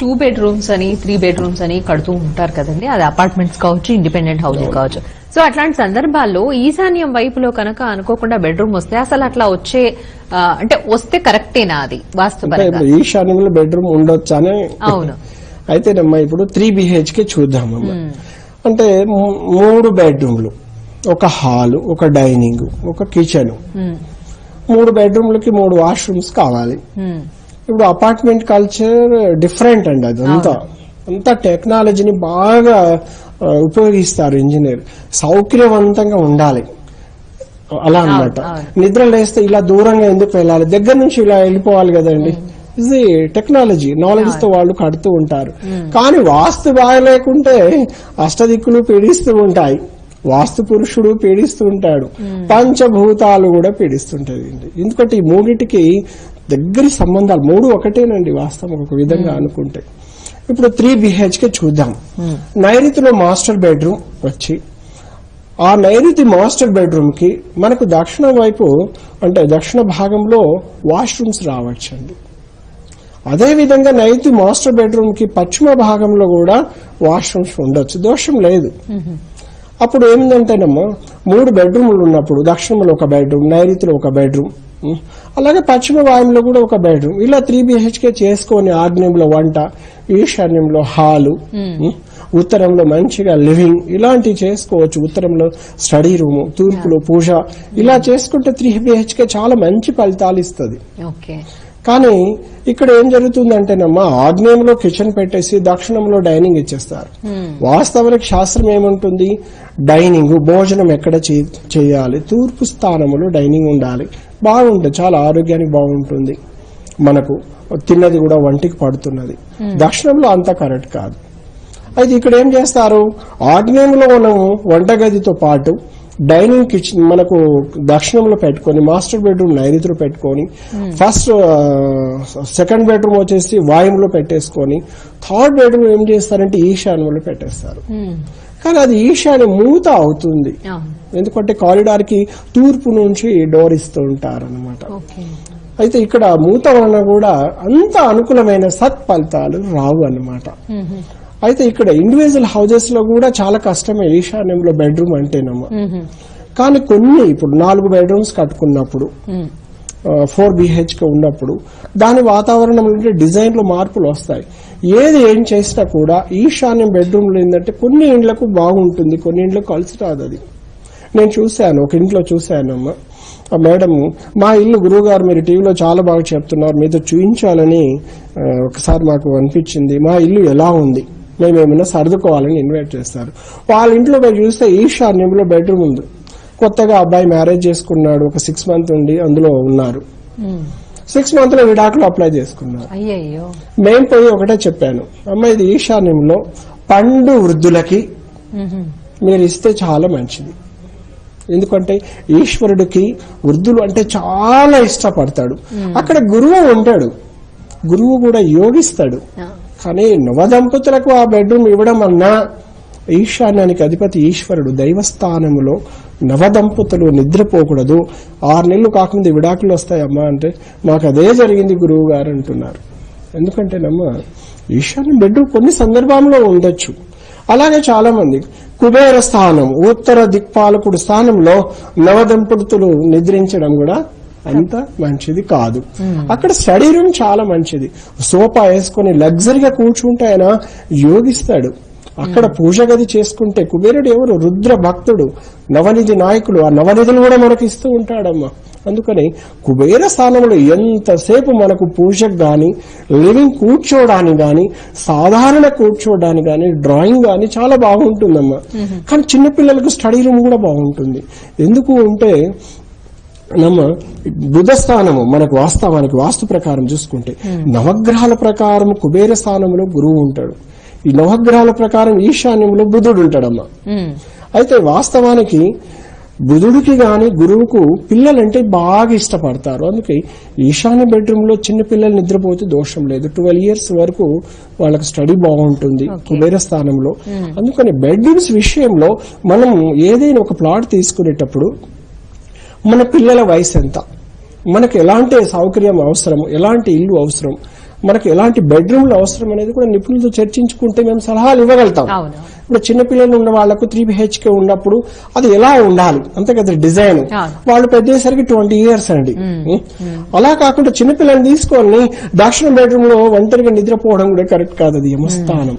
Two bedrooms అని three bedrooms అని కడుతూ ఉంటారు కదండి. అది అపార్ట్మెంట్స్ కావచ్చు ఇండిపెండెంట్ హౌసెస్ కావచ్చు. సో అట్లాంటి సందర్భాల్లో ఈశాన్యం వైపులో కనుక అనుకోకుండా బెడ్రూమ్ వస్తే అసలు అట్లా వచ్చే అంటే వస్తే కరెక్టేనా అది వాస్తవంగా ఈశాన్యంలో బెడ్రూమ్ ఉండొచ్చు అని అవును. అయితేనమ్మా ఇప్పుడు త్రీ బిహెచ్కే చూద్దామమ్మా అంటే మూడు బెడ్రూమ్లు ఒక హాలు ఒక డైనింగ్ ఒక కిచెన్. మూడు బెడ్రూమ్లకి మూడు వాష్రూమ్స్ కావాలి. ఇప్పుడు అపార్ట్మెంట్ కల్చర్ డిఫరెంట్ అండి అది అంతా. అంతా టెక్నాలజీని బాగా ఉపయోగిస్తారు ఇంజనీర్. సౌకర్యవంతంగా ఉండాలి. అలా అన్నమాట. అవును. నిద్ర లేస్తే ఇలా దూరంగా ఎందుకు వెళ్ళాలి? దగ్గర నుంచి ఇలా వెళ్ళిపోవాలి కదండి. ఇది టెక్నాలజీ. నాలెడ్జ్తో వాళ్ళు కడుతూ ఉంటారు. కానీ వాస్తు బాగలేకుంటే అష్టదిక్కులు పీడిస్తూ ఉంటాయి. వాస్తు పురుషుడు పీడిస్తూ ఉంటాడు పంచభూతాలు కూడా పీడిస్తుంటది ఎందుకంటే ఈ మూడిటికి దగ్గరి సంబంధాలు మూడు ఒకటేనండి వాస్తవం ఒక విధంగా అనుకుంటే. ఇప్పుడు త్రీ బిహెచ్కే చూద్దాం. నైరుతిలో మాస్టర్ బెడ్రూమ్ వచ్చి ఆ నైరుతి మాస్టర్ బెడ్రూమ్కి మనకు దక్షిణ వైపు అంటే దక్షిణ భాగంలో వాష్రూమ్స్ రావచ్చండి. అదే విధంగా నైరుతి మాస్టర్ బెడ్రూమ్కి పశ్చిమ భాగంలో కూడా వాష్రూమ్స్ ఉండొచ్చు. దోషం లేదు. అప్పుడు ఏమిందంటేనమ్మా మూడు బెడ్రూమ్లు ఉన్నప్పుడు దక్షిణంలో ఒక బెడ్రూమ్ నైరుతిలో ఒక బెడ్రూమ్. అలాగే పశ్చిమ వాయుంలో కూడా ఒక బెడ్రూమ్ ఇలా త్రీ బిహెచ్కే చేసుకొని ఆగ్నేయంలో వంట ఈశాన్యంలో హాలు. ఉత్తరంలో మంచిగా లివింగ్. ఇలాంటివి చేసుకోవచ్చు. ఉత్తరంలో స్టడీ రూమ్ తూర్పులో పూజ. ఇలా చేసుకుంటే త్రీ బిహెచ్కే చాలా మంచి ఫలితాలు ఇస్తుంది. ఓకే. కానీ ఇక్కడ ఏం జరుగుతుందంటేనమ్మా ఆగ్నేయంలో కిచెన్ పెట్టేసి దక్షిణంలో డైనింగ్ ఇచ్చేస్తారు. వాస్తవానికి శాస్త్రం ఏముంటుంది? డైనింగ్ భోజనం ఎక్కడ చేయాలి? తూర్పు స్థానంలో డైనింగ్ ఉండాలి. బాగుంటుంది చాలా ఆరోగ్యానికి బాగుంటుంది. మనకు తిన్నది కూడా వంటికి పడుతున్నది. దక్షిణంలో అంత కరెక్ట్ కాదు. అయితే ఇక్కడ ఏం చేస్తారు? ఆగ్నేయంలో మనం వంటగదితో పాటు డైనింగ్ కిచెన్ మనకు దక్షిణంలో పెట్టుకొని మాస్టర్ బెడ్రూమ్ నైరుతిలో పెట్టుకొని ఫస్ట్ సెకండ్ బెడ్రూమ్ వచ్చేసి వాయువులో పెట్టేసుకొని థర్డ్ బెడ్రూమ్ ఏం చేస్తారంటే ఈశాన్యంలో పెట్టేస్తారు. కానీ అది ఈశాన్య మూత అవుతుంది. ఎందుకంటే కారిడార్కి తూర్పు నుంచి డోర్ ఇస్తూ ఉంటారు అనమాట అయితే ఇక్కడ మూత వలన కూడా అంత అనుకూలమైన సత్ఫలితాలు రావు అన్నమాట. అయితే ఇక్కడ ఇండివిజువల్ హౌసెస్లో కూడా చాలా కష్టమే. ఈశాన్యంలో బెడ్రూమ్ అంటేనమ్మా. కానీ కొన్ని ఇప్పుడు నాలుగు బెడ్రూమ్స్ కట్టుకున్నప్పుడు ఫోర్ బిహెచ్కే ఉన్నప్పుడు దాని వాతావరణంలో డిజైన్లో మార్పులు వస్తాయి. ఏది ఏం చేసినా కూడా ఈశాన్యం బెడ్రూమ్లో ఏంటంటే కొన్ని ఇండ్లకు బాగుంటుంది కొన్ని ఇండ్లకు కలిసి రాదు అది. నేను చూశాను ఒక ఇంట్లో చూశానమ్మా. మేడం మా ఇల్లు గురువు గారు మీరు టీవీలో చాలా బాగా చెప్తున్నారు మీతో చూపించాలని ఒకసారి మాకు అనిపించింది. మా ఇల్లు ఎలా ఉంది? మేము ఏమైనా సర్దుకోవాలని ఇన్వైట్ చేస్తారు. వాళ్ళ ఇంట్లో పోయి చూస్తే ఈశాన్యంలో బెడ్రూమ్ ఉంది. కొత్తగా అబ్బాయి మ్యారేజ్ చేసుకున్నాడు. ఒక సిక్స్ మంత్ ఉండి అందులో ఉన్నారు. సిక్స్ మంత్లో విడాకులు అప్లై చేసుకున్నారు. మేము పోయి ఒకటే చెప్పాను. అమ్మ ఇది ఈశాన్యంలో పండు వృద్ధులకి మీరు ఇస్తే చాలా మంచిది. ఎందుకంటే ఈశ్వరుడికి వృద్ధులు అంటే చాలా ఇష్టపడతాడు. అక్కడ గురువు ఉంటాడు. గురువు కూడా యోగిస్తాడు. కానీ నవదంపతులకు ఆ బెడ్రూమ్ ఇవ్వడం అన్నా ఈశాన్యానికి అధిపతి ఈశ్వరుడు దైవస్థానములో నవదంపతులు నిద్రపోకూడదు. ఆరు నెలలు కాకుండా విడాకులు వస్తాయమ్మా అంటే మాకు అదే జరిగింది గురువు గారు అంటున్నారు. ఎందుకంటేనమ్మా ఈశాన్యం బెడ్రూమ్ కొన్ని సందర్భంలో ఉండొచ్చు. అలాగే చాలా మంది కుబేర స్థానం ఉత్తర దిక్పాలకుడు స్థానంలో నవదంపతులు నిద్రించడం కూడా అంత మంచిది కాదు. అక్కడ స్టడీ రూమ్ చాలా మంచిది. సోఫా వేసుకొని లగ్జరీగా కూర్చుంటే ఆయన యోగిస్తాడు. అక్కడ పూజ గది చేసుకుంటే కుబేరుడు ఎవరు? రుద్ర భక్తుడు. నవనిధి నాయకులు. ఆ నవనిధులు కూడా మనకి ఇస్తూ ఉంటాడమ్మా. అందుకని కుబేర స్థానంలో ఎంతసేపు మనకు పూజకు గాని లివింగ్ కూర్చోవడానికి గాని సాధారణ కూర్చోవడానికి గాని డ్రాయింగ్ గాని చాలా బాగుంటుందమ్మా. కానీ చిన్నపిల్లలకు స్టడీ రూమ్ కూడా బాగుంటుంది. ఎందుకు అంటే నమ్మ బుధ స్థానము మనకు వాస్తవానికి వాస్తు ప్రకారం చూసుకుంటే నవగ్రహాల ప్రకారం కుబేర స్థానంలో గురువు ఉంటాడు. ఈ నవగ్రహాల ప్రకారం ఈశాన్యంలో బుధుడు ఉంటాడమ్మా. అయితే వాస్తవానికి బుధుడికి గాని గురువుకు పిల్లలంటే బాగా ఇష్టపడతారు. అందుకే ఈశాన్య బెడ్రూమ్లో చిన్న పిల్లలు నిద్రపోతే దోషం లేదు. ట్వెల్వ్ ఇయర్స్ వరకు వాళ్ళకి స్టడీ బాగుంటుంది కుబేర స్థానంలో. అందుకని బెడ్రూమ్స్ విషయంలో మనం ఏదైనా ఒక ప్లాట్ తీసుకునేటప్పుడు మన పిల్లల వయసు ఎంత మనకు ఎలాంటి సౌకర్యం అవసరం ఎలాంటి ఇల్లు అవసరం? మనకు ఎలాంటి బెడ్రూమ్లు అవసరం అనేది కూడా నిపుణులతో చర్చించుకుంటే మేము సలహాలు ఇవ్వగలుగుతాం. ఇప్పుడు చిన్నపిల్లలు ఉన్న వాళ్ళకు త్రీ బిహెచ్కే ఉన్నప్పుడు అది ఎలా ఉండాలి? అంతే కదా డిజైన్. వాళ్ళు పెద్దసరికి ట్వంటీ ఇయర్స్ అండి. అలా కాకుండా చిన్నపిల్లల్ని తీసుకొని దక్షిణ బెడ్రూమ్లో ఒంటరిగా నిద్రపోవడం కూడా కరెక్ట్ కాదు అది యమస్థానం.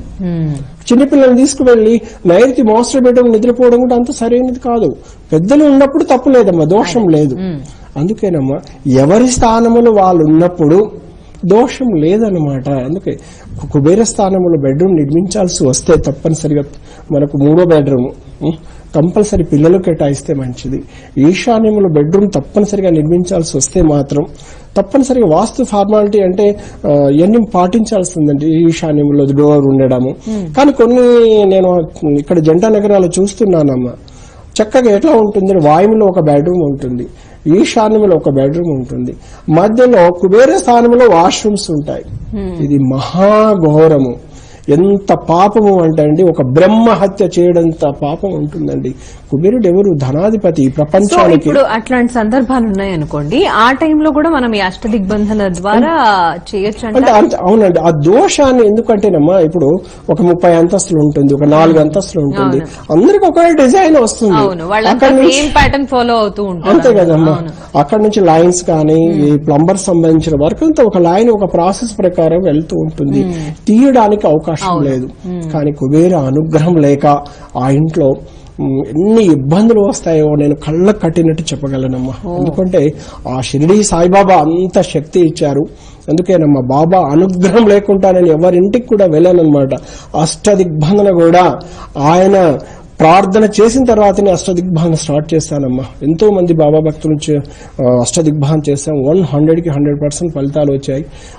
చిన్నపిల్లల్ని తీసుకువెళ్ళి నైరుతి మాస్టర్ బెడ్రూమ్ నిద్రపోవడం కూడా అంత సరైనది కాదు. పెద్దలు ఉన్నప్పుడు తప్పు లేదమ్మా దోషం లేదు. అందుకేనమ్మా ఎవరి స్థానములు వాళ్ళు ఉన్నప్పుడు దోషం లేదన్నమాట. అందుకే కుబేర స్థానంలో బెడ్రూమ్ నిర్మించాల్సి వస్తే తప్పనిసరిగా మనకు మూడో బెడ్రూమ్ కంపల్సరీ పిల్లలు కేటాయిస్తే మంచిది. ఈశాన్యంలో బెడ్రూమ్ తప్పనిసరిగా నిర్మించాల్సి వస్తే మాత్రం తప్పనిసరిగా వాస్తు ఫార్మాలిటీ అంటే ఇవన్నీ పాటించాల్సిందండి ఈశాన్యంలో డోర్ ఉండడము. కానీ కొన్ని నేను ఇక్కడ జంట నగరాలు చూస్తున్నానమ్మా. చక్కగా ఎట్లా ఉంటుంది వాయువులో ఒక బెడ్రూమ్ ఉంటుంది ఈశాన్యంలో ఒక బెడ్రూమ్ ఉంటుంది. మధ్యలో కుబేర స్థానంలో వాష్రూమ్స్ ఉంటాయి. ఇది మహాఘోరము ఎంత పాపము అంటే అండి ఒక బ్రహ్మ హత్య చేయడంత పాపం ఉంటుందండి. కుబేరుడు ఎవరు ధనాధిపతి ప్రపంచానికి ఇప్పుడు అట్లాంటి సందర్భాలు ఉన్నాయి అనుకోండి ఆ టైంలో కూడా మనం ఈ అష్టదిగ్బంధన ద్వారా చేయొచ్చు అంటే. అవునండి. ఆ దోషాన్ని ఎందుకంటేనమ్మా ఇప్పుడు ఒక ముప్పై అంతస్తులు ఉంటుంది ఒక నాలుగు అంతస్తులు ఉంటుంది. అందరికి ఒక డిజైన్ వస్తుంది. అక్కడి ప్యాటర్న్ ఫాలో అవుతూ ఉంటారు. అంతే కదమ్మా. అక్కడ నుంచి లైన్స్ కానీ ఈ ప్లంబర్ సంబంధించిన వరకు అంతా ఒక లైన్ ఒక ప్రాసెస్ ప్రకారం వెళ్తూ ఉంటుంది. తీయడానికి అవకాశం లేదు. కానీ కుబేర అనుగ్రహం లేక ఆ ఇంట్లో ఎన్ని ఇబ్బందులు వస్తాయో నేను కళ్ళ కట్టినట్టు చెప్పగలనమ్మా. ఎందుకంటే ఆ షిరిడి సాయిబాబా అంత శక్తి ఇచ్చారు. అందుకేనమ్మా బాబా అనుగ్రహం లేకుండా నేను ఎవరింటికి కూడా వెళ్ళానన్నమాట. అష్టదిగ్బంధన కూడా ఆయన ప్రార్థన చేసిన తర్వాతనే అష్టదిగ్భానం స్టార్ట్ చేస్తానమ్మా. ఎంతో మంది బాబా భక్తుల నుంచి అష్టదిగ్భానం చేస్తాం వన్ హండ్రెడ్కి హండ్రెడ్ పర్సెంట్ ఫలితాలు వచ్చాయి.